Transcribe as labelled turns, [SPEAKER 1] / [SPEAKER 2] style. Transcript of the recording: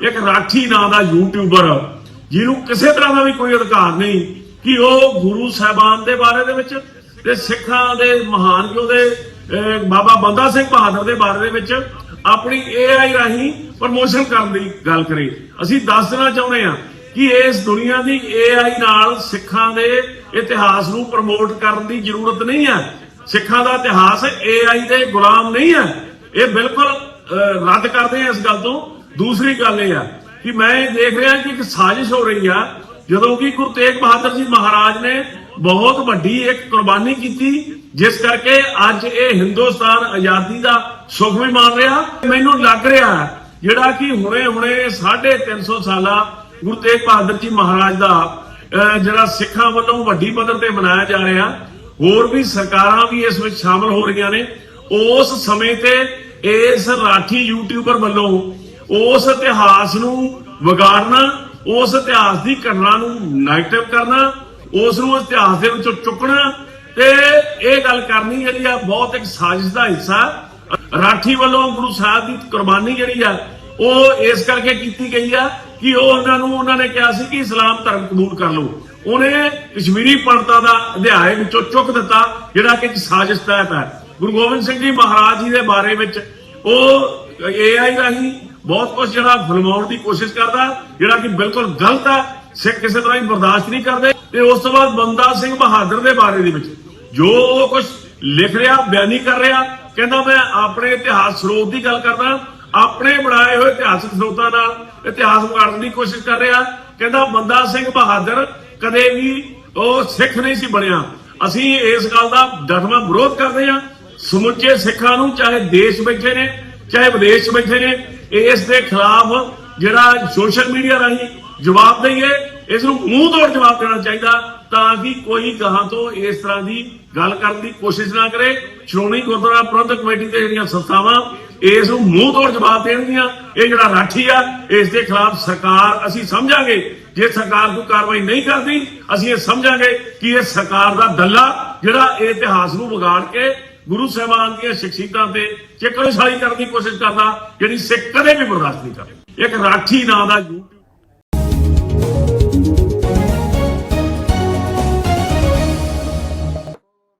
[SPEAKER 1] ਇੱਕ ਰਾਠੀ ਨਾਂ ਦਾ ਯੂਟਿਊਬਰ ਜਿਹਨੂੰ ਕਿਸੇ ਤਰ੍ਹਾਂ ਦਾ ਵੀ ਕੋਈ ਅਧਿਕਾਰ ਨਹੀਂ, ਕਿ ਉਹ ਗੁਰੂ ਸਾਹਿਬਾਨ ਦੇ ਬਾਰੇ ਦੇ ਵਿੱਚ ਤੇ ਸਿੱਖਾਂ ਦੇ ਮਹਾਨ ਜੋ ਬਾਬਾ ਬੰਦਾ ਸਿੰਘ ਬਹਾਦਰ ਦੇ ਬਾਰੇ ਦੇ ਵਿੱਚ ਆਪਣੀ AI ਰਾਹੀਂ ਪ੍ਰਮੋਸ਼ਨ ਕਰਨ ਦੀ ਗੱਲ ਕਰੇ। ਅਸੀਂ ਦੱਸ ਦੇਣਾ ਚਾਹੁੰਦੇ ਹਾਂ ਕਿ ਇਸ ਦੁਨੀਆ ਦੀ AI ਨਾਲ ਸਿੱਖਾਂ ਦੇ ਇਤਿਹਾਸ ਨੂੰ ਪ੍ਰਮੋਟ ਕਰਨ ਦੀ ਜ਼ਰੂਰਤ ਨਹੀਂ ਹੈ। ਸਿੱਖਾਂ ਦਾ ਇਤਿਹਾਸ AI ਦੇ ਗੁਲਾਮ ਨਹੀਂ ਹੈ। ਇਹ ਬਿਲਕੁਲ ਰੱਦ ਕਰਦੇ ਆ ਇਸ ਗੱਲ ਤੋਂ। ਦੂਸਰੀ ਗੱਲ ਇਹ ਆ ਕਿ ਮੈਂ ਇਹ ਦੇਖ ਰਿਹਾ ਕਿ ਇੱਕ ਸਾਜ਼ਿਸ਼ ਹੋ ਰਹੀ ਆ, ਜਦੋਂ ਕਿ ਗੁਰੂ ਤੇਗ ਬਹਾਦਰ ਜੀ ਮਹਾਰਾਜ ਨੇ ਬਹੁਤ ਵੱਡੀ ਇੱਕ ਕੁਰਬਾਨੀ ਕੀਤੀ, ਜਿਸ ਕਰਕੇ ਅੱਜ ਇਹ ਹਿੰਦੁਸਤਾਨ ਆਜ਼ਾਦੀ ਦਾ ਸੁਖ ਵੀ ਮਾਣ ਰਿਹਾ। ਮੈਨੂੰ ਲੱਗ ਰਿਹਾ ਜਿਹੜਾ ਕਿ ਹੁਣੇ ਹੁਣੇ 350 ਸਾਲਾ ਗੁਰੂ ਤੇਗ ਬਹਾਦਰ ਜੀ ਮਹਾਰਾਜ ਦਾ ਜਿਹੜਾ ਸਿੱਖਾਂ ਵੱਲੋਂ ਵੱਡੀ ਪੱਧਰ ਤੇ ਮਨਾਇਆ ਜਾ ਰਿਹਾ, ਹੋਰ ਵੀ ਸਰਕਾਰਾਂ ਵੀ ਇਸ ਵਿੱਚ ਸ਼ਾਮਲ ਹੋ ਰਹੀਆਂ ਨੇ। ਉਸ ਸਮੇਂ ਤੇ ਇਸ ਰਾਠੀ ਯੂਟਿਊਬਰ ਵੱਲੋਂ ਉਸ ਇਤਿਹਾਸ ਨੂੰ ਵਿਗਾੜਨਾ, ਉਸ ਇਤਿਹਾਸ ਦੀ ਘਟਨਾ ਨੂੰ ਨੈਗੇਟਿਵ ਕਰਨਾ, ਉਸ ਨੂੰ ਇਤਿਹਾਸ ਦੇ ਵਿੱਚੋਂ ਚੁੱਕਣਾ ਤੇ ਇਹ ਗੱਲ ਕਰਨੀ ਜਿਹੜੀ ਆ ਬਹੁਤ ਇੱਕ ਸਾਜ਼ਿਸ਼ ਦਾ ਹਿੱਸਾ। ਰਾਠੀ ਵੱਲੋਂ ਗੁਰੂ ਸਾਹਿਬ ਦੀ ਕੁਰਬਾਨੀ ਜਿਹੜੀ ਆ, ਉਹ ਇਸ ਕਰਕੇ ਕੀਤੀ ਗਈ ਆ ਕਿ ਉਹ ਉਹਨਾਂ ਨੂੰ, ਉਹਨਾਂ ਨੇ ਕਿਹਾ ਸੀ ਕਿ ਇਸਲਾਮ ਧਰਮ ਕਬੂਲ ਕਰ ਲਓ। ਉਹਨੇ ਕਸ਼ਮੀਰੀ ਪੰਡਤਾਂ ਦਾ ਅਧਿਆਇ ਵਿੱਚੋਂ ਚੁੱਕ ਦਿੱਤਾ, ਜਿਹੜਾ ਕਿ ਇੱਕ ਸਾਜ਼ਿਸ਼ ਤਹਿਤ ਹੈ। ਗੁਰੂ ਗੋਬਿੰਦ ਸਿੰਘ ਜੀ ਮਹਾਰਾਜ ਜੀ ਦੇ ਬਾਰੇ ਵਿੱਚ ਉਹ AI ਰਾਹੀਂ ਬਹੁਤ ਕੁਝ ਜਿਹੜਾ ਫਿਲਮਾਉਣ ਦੀ ਕੋਸ਼ਿਸ਼ ਕਰਦਾ, ਜਿਹੜਾ ਕਿ ਬਿਲਕੁਲ ਗਲਤ ਹੈ ਸਿੱਖ ਕਿਸੇ ਤਰ੍ਹਾਂ ਹੀ ਬਰਦਾਸ਼ਤ ਨਹੀਂ ਕਰਦੇ। ਤੇ ਉਸ ਤੋਂ ਬਾਅਦ ਬੰਦਾ ਸਿੰਘ ਬਹਾਦਰ ਦੇ ਬਾਰੇ ਦੇ ਵਿੱਚ ਜੋ ਉਹ ਕੁਝ ਲਿਖ ਰਿਹਾ, ਬਿਆਨੀ ਕਰ ਰਿਹਾ, ਕਹਿੰਦਾ ਮੈਂ ਆਪਣੇ ਇਤਿਹਾਸ ਸਰੋਤ ਦੀ ਗੱਲ ਕਰਦਾ, ਆਪਣੇ ਬਣਾਏ ਹੋਏ ਇਤਿਹਾਸਕ ਸਰੋਤਾਂ ਨਾਲ ਇਤਿਹਾਸ ਵਿਗਾੜਨ ਦੀ ਕੋਸ਼ਿਸ਼ ਕਰ ਰਿਹਾ। ਕਹਿੰਦਾ ਬੰਦਾ ਸਿੰਘ ਬਹਾਦਰ ਕਦੇ ਵੀ ਉਹ ਸਿੱਖ ਨਹੀਂ ਸੀ ਬਣਿਆ। ਅਸੀਂ ਇਸ ਗੱਲ ਦਾ ਡਟਵਾਂ ਵਿਰੋਧ ਕਰਦੇ ਹਾਂ। ਸਮੁੱਚੇ ਸਿੱਖਾਂ ਨੂੰ ਚਾਹੇ ਦੇਸ਼ ਬੈਠੇ ਨੇ, ਚਾਹੇ ਵਿਦੇਸ਼ ਬੈਠੇ ਨੇ ਇਸ ਦੇ ਖਿਲਾਫ ਜਿਹੜਾ ਸੋਸ਼ਲ ਮੀਡੀਆ ਰਾਹੀਂ ਜਵਾਬ ਦਈਏ ਇਸ ਨੂੰ ਮੂੰਹ ਤੋੜ ਜਵਾਬ ਦੇਣਾ ਚਾਹੀਦਾ ਤਾਂ ਕਿ ਕੋਈ ਗਾਹਾਂ ਤੋਂ ਇਸ ਤਰ੍ਹਾਂ ਦੀ ਗੱਲ ਕਰਨ ਦੀ ਕੋਸ਼ਿਸ਼ ਨਾ ਕਰੇ। ਸ਼੍ਰੋਮਣੀ ਗੁਰਦੁਆਰਾ ਪ੍ਰਬੰਧਕ ਕਮੇਟੀ ਤੇ ਜਿਹੜੀਆਂ ਸੰਸਥਾਵਾਂ, ਇਸ ਨੂੰ ਮੂੰਹ ਤੋੜ ਜਵਾਬ ਦੇਣਗੀਆਂ। ਇਹ ਜਿਹੜਾ ਰਾਠੀ ਆ, ਇਸ ਦੇ ਖਿਲਾਫ ਸਰਕਾਰ, ਅਸੀਂ ਸਮਝਾਂਗੇ ਜੇ ਸਰਕਾਰ ਕੋਈ ਕਾਰਵਾਈ ਨਹੀਂ ਕਰਦੀ, ਅਸੀਂ ਇਹ ਸਮਝਾਂਗੇ ਕਿ ਇਹ ਸਰਕਾਰ ਦਾ ਦੱਲਾ ਜਿਹੜਾ ਇਹ ਇਤਿਹਾਸ ਨੂੰ ਵਿਗਾੜ ਕੇ ਗੁਰੂ ਸਾਹਿਬਾਨ ਦੀਆਂ ਸ਼ਖਸੀਅਤਾਂ ਤੇ ਚਿਕੜਸਾਲੀ ਕਰਨ ਦੀ ਕੋਸ਼ਿਸ਼ ਕਰਦਾ, ਜਿਹੜੀ ਸਿੱਖ ਕਦੇ ਵੀ ਬਰਦਾਸ਼ਤ ਨਹੀਂ ਕਰਦੇ। ਇੱਕ ਰਾਠੀ ਨਾਂ ਦਾ ਯੂਟਿਊਬ